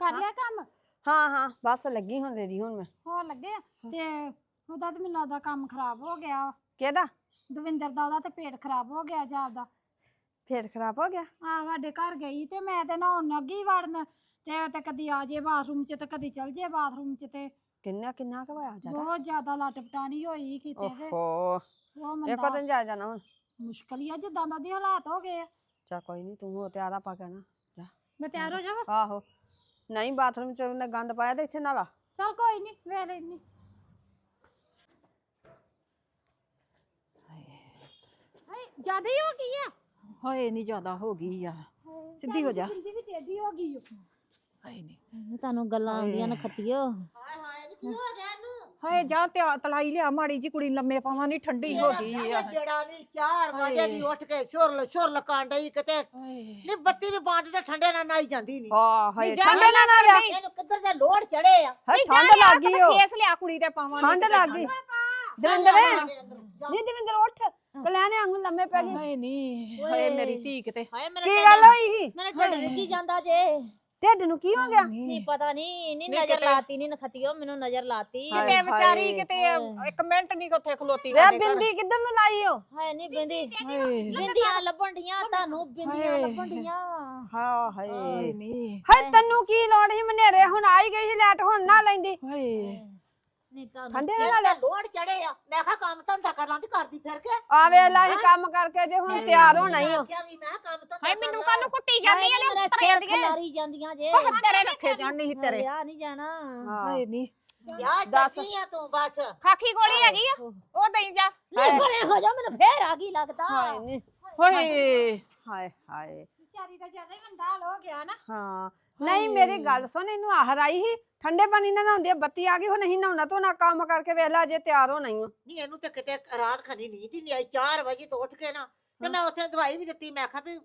ਕਰ ਲਿਆ ਕੰਮ ਹਾਂ ਹਾਂ। ਬਸ ਲੱਗੀ ਹੁਣ ਰੈਡੀ ਹੁਣ ਮੈਂ। ਹੋਣ ਲੱਗੇ ਆ? ਤੇ ਉਹਦਾ ਤੇ ਮੈਨੂੰ ਲੱਗਦਾ ਕੰਮ ਖਰਾਬ ਹੋ ਗਿਆ ਵਾ। ਕਿਹਦਾ? ਦਵਿੰਦਰ ਦਾ ਉਹਦਾ ਤੇ ਪੇਟ ਖਰਾਬ ਹੋ ਗਿਆ ਜਾਂਦਾ ਫੇਰ ਖਰਾਬ ਹੋ ਗਿਆ? ਆ ਸਾਡੇ ਘਰ ਗਈ ਤੇ ਮੈਂ ਤੇ ਨਹਾਉਣ ਲੱਗੀ ਵੜਨ। ਤੇ ਉਹ ਤੇ ਕਦੀ ਆ ਜੇ ਬਾਥਰੂਮ 'ਚ ਤੇ ਕਦੀ ਚਲ ਜੇ ਬਾਥਰੂਮ 'ਚ ਤੇ ਕਿੰਨਾ ਕਿੰਨਾ ਕੁ ਹੋਇਆ ਜ਼ਿਆਦਾ? ਬਹੁਤ ਜ਼ਿਆਦਾ ਲੱਟ ਪਟਾਣੀ ਹੋਈ ਕਿਤੇ ਤੇ। ਓਹੋ। ਉਹ ਇੱਕ ਮੰਦਾ ਦਿਨ ਜਾ ਜਾਣਾ ਹੁਣ। ਮੁਸ਼ਕਲ ਹੀ ਆ ਜਿੱਦਾਂ ਦਾ ਦੇ ਹਾਲਾਤ ਹੋ ਗਏ ਆ। ਚਾ ਕੋਈ ਨਹੀਂ ਤੂੰ ਹੋ ਤਿਆਰ ਆਪਾਂ ਕਹਿਣਾ ਜਾ। ਮੈਂ ਤਿਆਰ ਹੋ ਜਾਵਾਂ ਆਹੋ। ਨਹੀਂ ਬਾਥਰੂਮ ਚ ਉਹਨੇ ਗੰਦ ਪਾਇਆ ਤੇ ਇੱਥੇ ਨਾਲਾ ਚਲ ਕੋਈ ਨਹੀਂ ਵੇਖ ਲੈਨੀ ਹਾਏ। ਜ਼ਿਆਦਾ ਹੀ ਹੋ ਗਈ ਆ? ਹਾਏ ਨਹੀਂ ਜ਼ਿਆਦਾ ਹੋ ਗਈ ਆ। ਸਿੱਧੀ ਹੋ ਜਾ। ਜਿੰਦੀ ਵੀ ਟੇਢੀ ਹੋ ਗਈ ਓ। ਹਾਏ ਨਹੀਂ ਤੁਹਾਨੂੰ ਗੱਲਾਂ ਆਉਂਦੀਆਂ ਨਾ ਖੱਤੀਓ। ਹਾਏ ਹਾਏ ਨੀ ਕੀ ਹੋ ਗਿਆ ਇਹਨੂੰ? ਹਾਏ ਜਾ ਤੇ ਤਲਾਈ ਲਿਆ ਮਾੜੀ ਜੀ ਕੁੜੀ ਨੂੰ ਲੰਮੇ ਪਾਵਾਂ ਨਹੀਂ ਠੰਡੀ ਹੋ ਗਈ ਆ। ਜਿਹੜਾ ਨਹੀਂ 4 ਵਜੇ ਦੀ ਉੱਠ ਕੇ ਸੁਰ ਸੁਰ ਲਕਾਂਡਈ ਕਿਤੇ ਹਾਏ। ਨਹੀਂ ਬੱਤੀ ਵੀ ਬੰਦ ਤੇ ਠੰਡੇ ਨਾਲ ਨਾਈ ਜਾਂਦੀ ਨਹੀਂ ਆ ਹਾਏ ਠੰਡ ਨਾ ਨਾ ਲਿਆ ਇਹਨੂੰ ਕਿੱਧਰ ਦੇ ਲੋੜ ਚੜੇ ਆ? ਹਾਏ ਠੰਡ ਲੱਗ ਗਈ ਕਿਤੇ ਓ। ਖੇਸ ਲਿਆ ਕੁੜੀ ਦੇ ਪਾਵਾਂ ਠੰਡ ਲੱਗ ਗਈ। ਦਵਿੰਦਰ ਨਹੀਂ ਦਵਿੰਦਰ ਉੱਠ। ਕਲਿਆਣੇ ਵਾਂਗੂ ਲੰਮੇ ਪੈ ਗਈ ਹਾਏ ਨਹੀਂ ਹਾਏ ਮੇਰੀ ਧੀ ਕਿਤੇ। ਹਾਏ ਮੇਰਾ ਕੀ ਗੱਲ ਹੋਈ? ਸੀ ਮੇਰਾ ਢਿੱਡ ਰਿੱਝੀ ਜਾਂਦਾ ਜੇ। ਢਿੱਡ ਨੂੰ ਕੀ ਹੋ ਗਿਆ? ਨਹੀਂ। ਪਤਾ ਨਹੀਂ ਨਹੀਂ ਨਜ਼ਰ ਲਾਤੀ ਨਹੀਂ ਨਖਤੀਓ ਮੈਨੂੰ ਨਜ਼ਰ ਲਾਤੀ। ਹਾਏ, ਕਿਤੇ ਵਿਚਾਰੀ। ਕਿਤੇ ਇੱਕ ਮਿੰਟ ਨਹੀਂ ਉੱਥੇ ਖਲੋਤੀ ਵੇ। ਬਿੰਦੀ ਕਿੱਧਰ ਨੂੰ ਲਾਈ ਓ ਹਾਏ ਨਹੀਂ ਬਿੰਦੀ। ਬਿੰਦੀਆਂ ਲੱਭਣ ਡੀਆਂ ਤੁਹਾਨੂੰ ਬਿੰਦੀਆਂ ਹਾਏ। ਲੱਭਣ ਡੀਆਂ ਹਾਂ ਹਾਏ। ਹਾਏ ਨਹੀਂ। ਹਾਏ ਤੈਨੂੰ ਕੀ ਲੋੜ ਸੀ? ਮਨੇਰੇ ਹੁਣ ਆਈ ਗਈ ਸੀ ਲੈਟ ਹੁਣ ਨਾ ਲੈਂਦੀ। ਹਾਏ। ਨਹੀਂ ਤੁਹਾਨੂੰ ਠੰਡੇ ਨਾਲ ਇਹਨਾਂ ਦੇ ਲੋੜ ਚੜੇ ਆ। ਮੈਂ ਕਿਹਾ ਕੰਮ ਧੰਦਾ ਕਰ ਲਾਂ ਤੇ ਕਰਦੀ ਫਿਰ ਕੇ। ਆ ਵੇਲਾ ਹੀ? ਕੰਮ ਕਰਕੇ ਜੇ ਹੁਣ ਤਿਆਰ ਹੋਣਾ ਹੀ ਓ ਆਖਿਆ ਵੀ ਮੈਂ ਕਿਹਾ ਕੰਮ ਧੰਦਾ ਹਾਏ ਕਰ ਮੈਨੂੰ ਲਾਂ। ਕਾਹਨੂੰ ਕੁੱਟੀ ਜਾਂਦੀ ਹਾਏ, ਆ ਮੇਰਾ ਨੇ ਸਿਰ ਤਰੇ ਦੀਆਂ ਖਿਲਾਰੀ ਜਾਂਦੀਆਂ ਜੇ। ਬਹੁਤ ਤੇਰੇ ਰੱਖੇ ਜਾਣੀ ਸੀ ਤੇਰੇ। ਵਿਆਹ ਨਹੀਂ ਜਾਣਾ। ਹਾਏ ਨਹੀਂ ਵਿਆਹ ਦੱਸ। ਆ ਤੂੰ ਬਸ। ਖਾਕੀ ਗੋਲੀ ਹੈਗੀ ਆ? ਉਹ ਦਈ ਜਾ। ਨਹੀਂ ਪਰੇ ਹੋ ਜਾ ਮੈਨੂੰ ਫੇਰ ਆ ਗਈ ਲੱਗਦਾ। ਨੀ। ਹਾਏ। ਹਾਏ ਹਾਏ। ਵਿਚਾਰੀ ਦਾ ਜ਼ਿਆਦਾ ਹੀ ਮੰਦਾ ਹਾਲ ਹੋ ਗਿਆ ਨਾ। ਹਾਂ ਨਹੀਂ ਮੇਰੀ ਗੱਲ ਸੁਣ ਇਹਨੂੰ ਆਹਰ ਆਈ ਸੀ। ਠੰਡੇ ਪਾਣੀ ਨਾਲ ਨਹਾਉਂਦੀ ਆ, ਬੱਤੀ ਆ ਗਈ ਹੁਣ ਨਹੀਂ ਨਹਾਉਣਾ ਤੂੰ ਨਾ ਕੰਮ ਕਰਕੇ ਵੇਖ ਲੈ ਜੇ ਤਿਆਰ ਹੋਣਾ ਹੀ ਨਹੀਂ ਇਹਨੂੰ ਤੇ ਕਿਤੇ ਰਾਤ ਖਣੀ ਨਹੀਂ ਆਈ 4 ਵਜੇ ਤੋਂ ਉੱਠ ਕੇ ਨਾ ਤੇ ਮੈਂ ਉੱਥੇ ਦਵਾਈ ਵੀ ਦਿੱਤੀ ਮੈਂ ਕਿਹਾ ਵੀ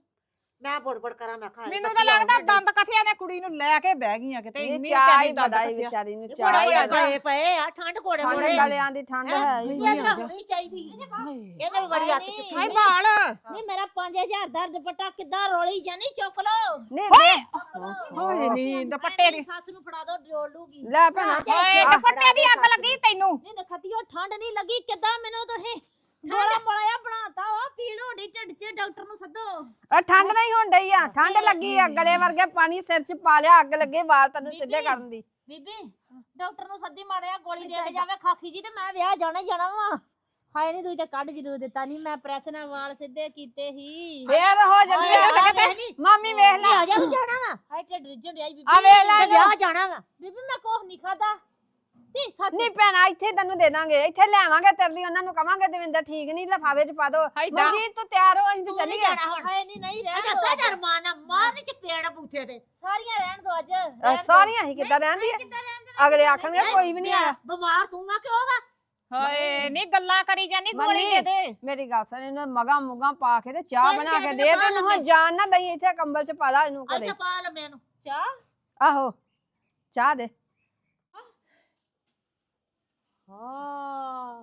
ਮੈਂ ਬੜਬੜ ਕਰਾਂ ਮੈਂ ਕਿਹਾ ਮੈਨੂੰ ਤਾਂ ਲੱਗਦਾ ਦੰਦ ਕਥਿਆਂ ਨੇ ਕੁੜੀ ਨੂੰ ਲੈ ਕੇ ਬਹਿ ਗਈਆਂ ਕਿਤੇ ਇੰਨੀ ਚਾਹ ਵਿਚਾਰੀ ਦੰਦ ਕਥਿਆ। ਵਿਚਾਰੀ ਨੂੰ ਚਾਹ ਹੀ ਬੜਾ ਗਏ ਪਏ ਆ ਠੰਡ ਕੋੜੇ ਠੰਡ ਗਲਿਆਂ ਦੀ ਠੰਡ ਹੈਂ? ਹੈ ਨਹੀਂ ਆ। ਹੋਣੀ ਚਾਹੀਦੀ। ਹਾਏ ਇਹਨੇ ਵੀ ਬੜੀ ਹੱਥ ਹਾਏ ਚੁੱਕੀ ਹਾਏ। ਬਾਲ। ਨਹੀਂ ਮੇਰਾ 5000 ਦਾ ਦੁਪੱਟਾ ਕਿੱਦਾਂ ਰੋਲੀ ਜਾਨੀ ਚੁੱਕ ਲੋ ਨਹੀਂ ਦੇ ਹਾਏ ਨਹੀਂ ਦੁਪੱਟੇ ਦੀ ਸੱਸ ਨੂੰ ਫੜਾ ਦੋ ਜੋੜ ਲੂਗੀ। ਲੈ ਭੈਣਾ ਹਾਏ ਦੁਪੱਟੇ ਦੀ ਅੱਗ ਲੱਗੀ ਤੈਨੂੰ। ਨਹੀਂ ਨਖਤੀਓ ਠੰਡ ਨਹੀਂ ਲੱਗੀ ਕਿੱਦਾਂ ਮੈਨੂੰ ਤੁਸੀਂ ਗੋਲਾ ਮਲਾਇਆ ਬਣਾਤਾ ਵਾ ਪੀੜ ਹੋਣੀ ਢਿੱਡ 'ਚ ਡਾਕਟਰ ਨੂੰ ਸੱਦੋ। ਆ ਠੰਡ ਨਹੀਂ ਹੋਣ ਡਈ ਆ ਠੰਡ ਲੱਗੀ ਆ ਗਲੇ ਵਰਗੇ ਪਾਣੀ ਸਿਰ 'ਚ ਪਾ ਲਿਆ ਅੱਗ ਲੱਗੇ ਵਾਲ ਤੈਨੂੰ ਸਿੱਧੇ। ਕਰਨ ਦੀ। ਬੀਬੀ ਡਾਕਟਰ ਨੂੰ ਸੱਦੀ ਮਾੜਿਆ ਗੋਲੀ ਦੇ ਕੇ ਜਾਵੇ ਖਾਖੀ ਜੀ ਤੇ ਮੈਂ ਵਿਆਹ ਜਾਣਾ ਹੀ ਜਾਣਾ ਵਾ। ਹਾਏ ਨਹੀਂ ਤੂੰ ਤੇ ਕੱਢ ਜਰੂਰ ਦਿੱਤਾ ਨਹੀਂ ਮੈਂ ਪ੍ਰੈਸ ਨਾਲ ਵਾਲ ਸਿੱਧੇ ਕੀਤੇ ਹੀ। ਫੇਰ ਹੋ ਜਾਂਦੀ ਆ ਨੀ, ਮਾਮੀ ਵੇਖ ਲੈ। ਆ ਜਾ ਵੀ ਜਾਣਾ ਵਾ। ਹਾਏ ਢਿੱਡ ਡਿਆ ਈ ਬੀਬੀ। ਆ ਵੇਖ ਲੈ ਤੇ ਵਿਆਹ ਜਾਣਾ ਵਾ। ਬੀਬੀ ਮੈਂ ਕੁਛ ਨਹੀਂ ਖਾਦਾ ਤੇ ਸੱਚ ਨਹੀਂ ਭੈਣਾ ਇੱਥੇ ਤੈਨੂੰ ਦੇ ਦਾਂਗੇ ਇੱਥੇ ਲਿਆਵਾਂਗੇ ਤੇਰੇ ਲਈ ਉਹਨਾਂ ਨੂੰ ਕਵਾਂਗੇ ਦਵਿੰਦਰ ਠੀਕ ਨਹੀਂ ਲਫਾਵੇ 'ਚ ਪਾ ਦੋ। ਹਾਏ। ਮਨਜੀਤ ਤੂੰ ਤਿਆਰ ਹੋ ਅਸੀਂ ਤੇ ਚੱਲੀ ਨਹੀਂ ਗਏ ਜਾਣਾ ਹੁਣ। ਹਾਏ ਨਹੀਂ ਨਹੀਂ ਰਹਿਣ ਅਜਾ ਦੋ ਬੇਦਰ ਮਾਨਾ ਮਾਰਨੀ ਚ ਪੇੜ ਬੂਥੇ ਤੇ। ਸਾਰੀਆਂ ਰਹਿਣ ਦੋ ਅੱਜ ਰਹਿਣ ਦਿਓ। ਸਾਰੀਆਂ ਹੀ ਕਿੱਦਾਂ ਰਹਿੰਦੀ ਆ ਅਗਲੇ ਆਖਣਗੇ ਕੋਈ ਵੀ ਨਹੀਂ ਆਇਆ। ਬਿਮਾਰ ਤੂੰ ਆ ਕਿਉਂ ਵਾ? ਹਾਏ ਨਹੀਂ ਗੱਲਾਂ ਕਰੀ ਜਾਨੀ ਗੋਲੀ ਦੇ ਦੇ। ਮੇਰੀ ਗੱਲ ਸੁਣ ਇਹਨੂੰ ਮਗਾ ਮੁਗਾ ਪਾ ਕੇ ਤੇ ਚਾਹ ਬਣਾ ਕੇ ਦੇ ਤੇ ਇਹਨੂੰ ਹੁਣ ਜਾਨ ਨਾ ਦਈ ਇੱਥੇ ਕੰਬਲ 'ਚ ਪਾ ਲਾ ਇਹਨੂੰ ਘਰੇ। ਅੱਛਾ ਪਾ ਲੈ ਮੈਨੂੰ ਚਾਹ? ਆਹੋ। ਚਾਹ ਦੇ। ਹਾਂ